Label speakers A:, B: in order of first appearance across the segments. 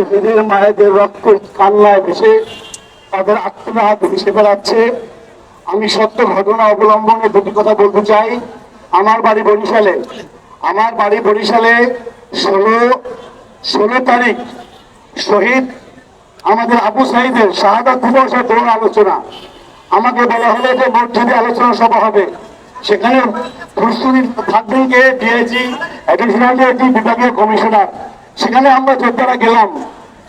A: শহীদের মায়েদের রক্ত কান্নায় ভেসে তাদের আত্মনাথ ভেসে বেড়াচ্ছে। আমি সত্য ঘটনা অবলম্বনে দুটি কথা বলতে চাই। আমার বাড়ি বরিশালে। আমার বাড়ি বরিশালে ষোলো ষোলো তারিখ শহীদ আমাদের আবু সাহিদের শাহাদাত দিবসের দৌড় আলোচনা। আমাকে বলা হলো যে মসজিদে আলোচনা সভা হবে। সেখানে প্রস্তুতি থাকবেন কে? ডিআইজি, অ্যাডিশনাল বিভাগীয় কমিশনার। সেখানে আমরা যোদ্ধারা গেলাম।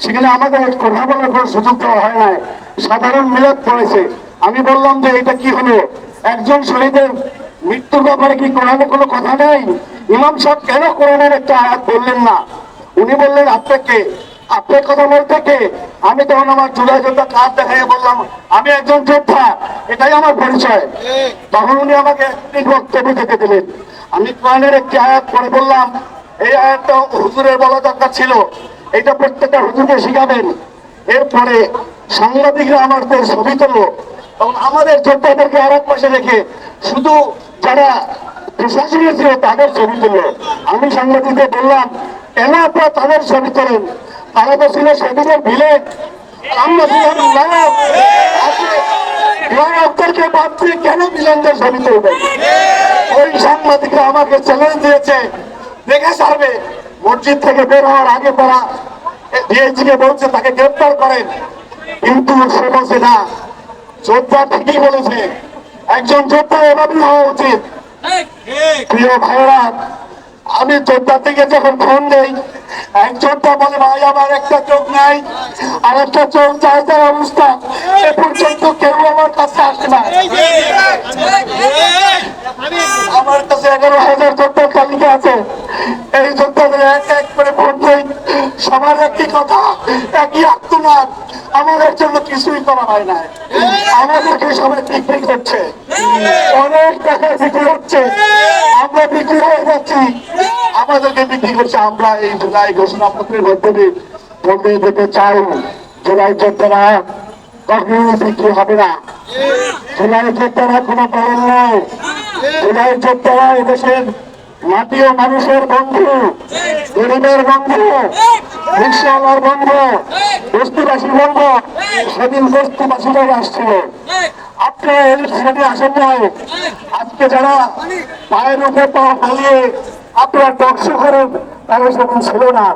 A: সেখানে আমাদের কথা বলার কোনো সুযোগ দেওয়া হয় নাই। সাধারণ মিলাদ পড়েছে। আমি বললাম যে এটা কি হলো? একজন শহীদের মৃত্যুর ব্যাপারে কি কোরআনে কোনো কথা নেই? ইমাম সাহেব কেন কোরআনের একটা আয়াত বললেন না? উনি বললেন আপনাকে আপনার কথা বলতে কে? আমি তখন আমার জুলাই যোদ্ধা কার্ড দেখাই বললাম, আমি একজন যোদ্ধা। এটাই আমার পরিচয়। তখন উনি আমাকে একটি বক্তব্য থেকে দিলেন। আমি কোরআনের একটি আয়াত পড়ে বললাম এই আয়াতটা হুজুরের বলা দরকার ছিল। এটা প্রত্যেকটা হুজুরকে শিখাবেন। এরপরে সাংবাদিকরা আমাদের ছবি তুললো তখন আমাদের যোদ্ধাদেরকে আর এক পাশে রেখে শুধু যারা প্রশাসনে ছিল তাদের ছবি তুললো আমি সাংবাদিকদের বললাম, কেন আপনারা তাদের ছবি তোলেন? তারা তো ছিল সেদিনের ভিলে। কেন মিলনদের ছবি তুলবেন? ওই সাংবাদিকরা আমাকে চ্যালেঞ্জ দিয়েছে দেখে সারবে মসজিদ থেকে বের হওয়ার আগে তারা ডিএইচি কে বলছে, তাকে গ্রেপ্তার করেন। কিন্তু সে বলছে, না, যোদ্ধা ঠিকই বলেছে। একজন যোদ্ধা এভাবে হওয়া উচিত। প্রিয় ভাইরা আমি যোদ্ধা থেকে যখন ফোন দেই, এক যোদ্ধা বলে, ভাই, আমার একটা চোখ নাই, আর একটা চোখ যায় তার অবস্থা। এ পর্যন্ত কেউ আমার কাছে আসে না। কাছে এগারো না আমাদেরকে বিক্রি আমরা বিক্রি হয়ে যাচ্ছি। আমাদেরকে বিক্রি করছে। আমরা এই জুলাই ঘোষণাপত্রের মাধ্যমে বলতে যেতে চাই। জুলাই যোদ্ধারা কখনো বিক্রি হবে না। জুলাই যোদ্ধারা কোনো দল নয় জুলাই যোদ্ধারা এদেশের মানুষের বন্ধু, গরিবের বন্ধু, রিক্সাওয়ালার বন্ধু বস্তিবাসীর বন্ধু, সেদিন বস্তিবাসীরা আসছিল। এর সেদিন আসেন নাই। আজকে যারা পায়ের উপরে পা ফেলিয়ে আপনারা টকশো করেন তারা সেদিন ছিল না।